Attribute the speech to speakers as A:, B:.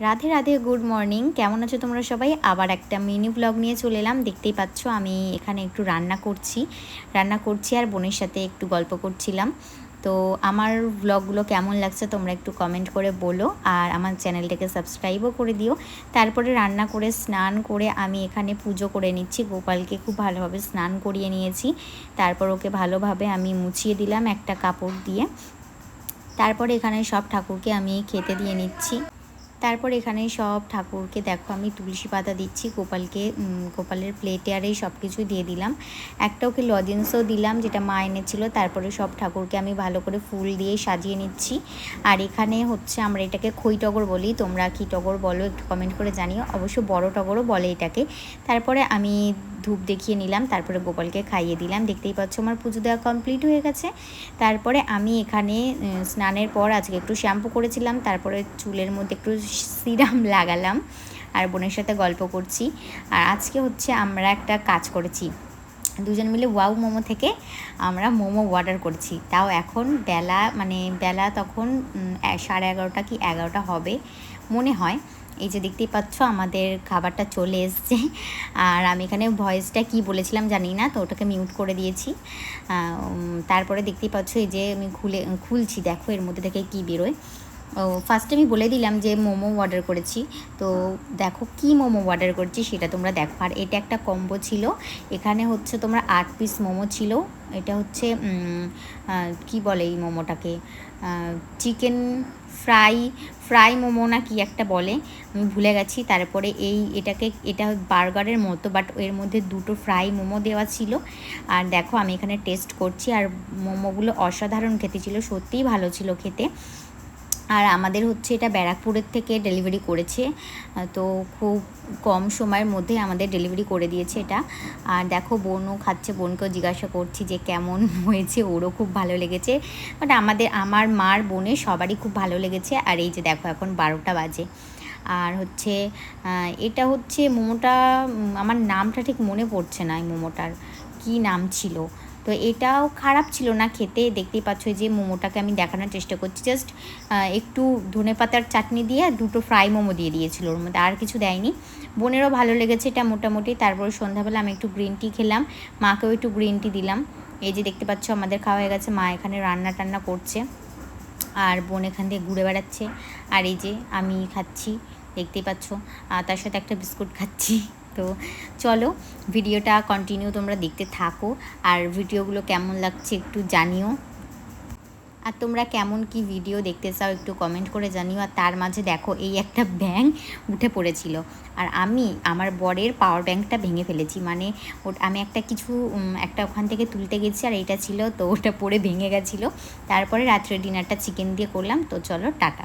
A: Radhe Radhe good morning কেমন আছো তোমরা সবাই? আবার একটা মিনি ব্লগ নিয়ে চলে এলাম। দেখতেই পাচ্ছ, আমি এখানে একটু রান্না করছি। রান্না করছি আর বোনের সাথে একটু গল্প করছিলাম। তো আমার ব্লগগুলো কেমন লাগছে তোমরা একটু কমেন্ট করে বলো। আর আমার চ্যানেলটাকে সাবস্ক্রাইবও করে দিও। তারপরে রান্না করে, স্নান করে আমি এখানে পুজো করে নিচ্ছি। গোপালকে খুব ভালোভাবে স্নান করিয়ে নিয়েছি। তারপর ওকে ভালোভাবে আমি মুছিয়ে দিলাম একটা কাপড় দিয়ে। তারপরে এখানে সব ঠাকুরকে আমি খেতে দিয়ে নিচ্ছি। তারপর এখানে সব ঠাকুরকে দেখো, আমি তুলসী পাতা দিচ্ছি, গোপালকে গোপালের প্লেটে আর এই সব কিছু দিয়ে দিলাম। একটা ওকে লজেন্সও দিলাম, যেটা মা এনেছিল। তারপরে সব ঠাকুরকে আমি ভালো করে ফুল দিয়ে সাজিয়ে নিচ্ছি। আর এখানে হচ্ছে আমরা এটাকে খই টগর বলি। তোমরা কী টগর বলো, একটু কমেন্ট করে জানিও। অবশ্য বড় টগরও বলে এটাকে। তারপরে আমি ধূপ দেখিয়ে নিলাম, তারপরে গোপালকে খাইয়ে দিলাম। দেখতেই পাচ্ছ আমার পুজো দেওয়া কমপ্লিট হয়ে গেছে। তারপরে আমি এখানে স্নানের পর আজকে একটু শ্যাম্পু করেছিলাম, তারপরে চুলের মধ্যে একটু সিরাম লাগালাম আর বোনের সাথে গল্প করছি। আর আজকে হচ্ছে আমরা একটা কাজ করেছি। দুজন মিলে ওয়াও মোমো থেকে আমরা মোমো অর্ডার করেছি। তাও এখন বেলা মানে বেলা তখন সাড়ে এগারোটা কি এগারোটা হবে, মনে হয়। এই যে দেখতেই পাচ্ছ, আমাদের খাবারটা চলে এসছে। আর আমি এখানে ভয়েসটা কি বলেছিলাম জানি না, তো ওটাকে মিউট করে দিয়েছি। তারপরে দেখতেই পাচ্ছ এই যে আমি খুলে, খুলছি, দেখো এর মধ্যে থেকে কি বেরোয়। ও ফার্স্টে আমি বলে দিলাম যে মোমো অর্ডার করেছি। তো দেখো কি মোমো অর্ডার করেছি সেটা তোমরা দেখো। আর এটা একটা কম্বো ছিল। এখানে হচ্ছে তোমরা আট পিস মোমো ছিল। এটা হচ্ছে কি বলে এই মোমোটাকে? চিকেন ফ্রাই ফ্রাই মোমো না কি একটা বলে, আমি ভুলে গেছি। তারপরে এই এটাকে, এটা বার্গারের মতো, বাট এর মধ্যে দুটো ফ্রাই মোমো দেওয়া ছিল। আর দেখো, আমি এখানে টেস্ট করছি। আর মোমোগুলো অসাধারণ খেতে ছিল, সত্যিই ভালো ছিল খেতে। আর আমাদের হচ্ছে এটা ব্যারাকপুরের থেকে ডেলিভারি করেছে, তো খুব কম সময়ের মধ্যে আমাদের ডেলিভারি করে দিয়েছে এটা। আর দেখো বোনও খাচ্ছে, বোনকেও জিজ্ঞাসা করছি যে কেমন হয়েছে, ওরও খুব ভালো লেগেছে। বাট আমাদের, আমার মার বোনে সবারই খুব ভালো লেগেছে। আর এই যে দেখো এখন বারোটা বাজে। আর হচ্ছে এটা হচ্ছে মোমোটা আমার নামটা ঠিক মনে পড়ছে না এই মোমোটার। কী নাম ছিল? তো এটাও খারাপ ছিল না খেতে। দেখতেই পাচ্ছ যে মোমোটাকে আমি দেখানোর চেষ্টা করছি। জাস্ট একটু ধনে পাতার চাটনি দিয়ে দুটো ফ্রাই মোমো দিয়ে দিয়েছিল ওর মধ্যে, আর কিছু দেয়নি। বোনেরও ভালো লেগেছে এটা মোটামুটি। তারপর সন্ধ্যাবেলা আমি একটু গ্রিন টি খেলাম। মাকেও একটু গ্রিন টি দিলাম। এই যে দেখতে পাচ্ছ আমাদের খাওয়া হয়ে গেছে। মা এখানে রান্না টান্না করছে। আর বোন এখান থেকে ঘুরে বেড়াচ্ছে। আর এই যে আমি খাচ্ছি, দেখতেই পাচ্ছ। তার সাথে একটা বিস্কুট খাচ্ছি। তো চলো ভিডিওটা কন্টিনিউ তোমরা দেখতে থাকো। আর ভিডিওগুলো কেমন লাগছে একটু জানিও। আর তোমরা কেমন কি ভিডিও দেখতে চাও একটু কমেন্ট করে জানিও। আর তার মাঝে দেখো এই একটা ব্যাং উঠে পড়েছিল। আর আমি আমার বরের পাওয়ার ব্যাংকটা ভেঙে ফেলেছি। মানে ওটা আমি একটা কিছু একটা ওখান থেকে তুলতে গেছি আর এইটা ছিল তো ওটা পড়ে ভেঙে গেছিল। তারপরে রাত্রে ডিনারটা চিকেন দিয়ে করলাম। তো চলো টাটা।